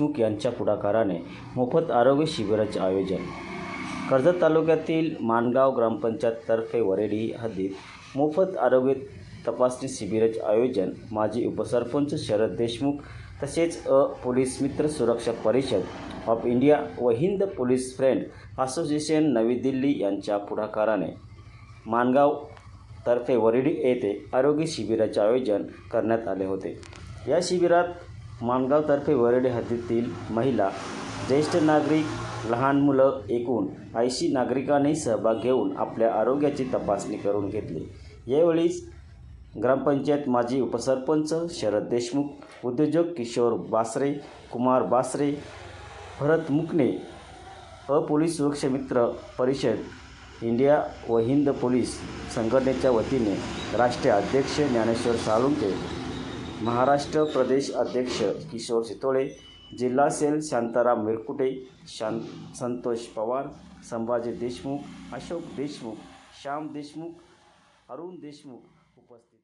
देशमुख यांच्या पुढाकाराने मोफत आरोग्य शिबिराचे आयोजन. कर्जत तालुक्यातील माणगाव ग्रामपंचायततर्फे वरेडी हद्दीत मोफत आरोग्य तपासणी शिबिराचे आयोजन माजी उपसरपंच शरद देशमुख तसेच अ पोलीस मित्र सुरक्षा परिषद ऑफ इंडिया व हिंद पोलीस फ्रेंड असोसिएशन नवी दिल्ली यांच्या पुढाकाराने माणगाव तर्फे वरिडी येथे आरोग्य शिबिराचे आयोजन करण्यात आले होते. या शिबिरात माणगावतर्फे वरडे हद्दीतील महिला ज्येष्ठ नागरिक लहान मुलं एकूण ऐंशी नागरिकांनी सहभाग घेऊन आपल्या आरोग्याची तपासणी करून घेतली. यावेळीच ग्रामपंचायत माजी उपसरपंच शरद देशमुख उद्योजक किशोर बासरे कुमार बासरे भरत मुकणे अपोलीस सुरक्षा मित्र परिषद इंडिया व हिंद पोलीस संघटनेच्या वतीने राष्ट्रीय अध्यक्ष ज्ञानेश्वर साळुंके महाराष्ट्र प्रदेश अध्यक्ष किशोर सितोळे जिल्हा सेल शांताराम मिरकुटे शां संतोष पवार संभाजी देशमुख अशोक देशमुख श्याम देशमुख अरुण देशमुख उपस्थित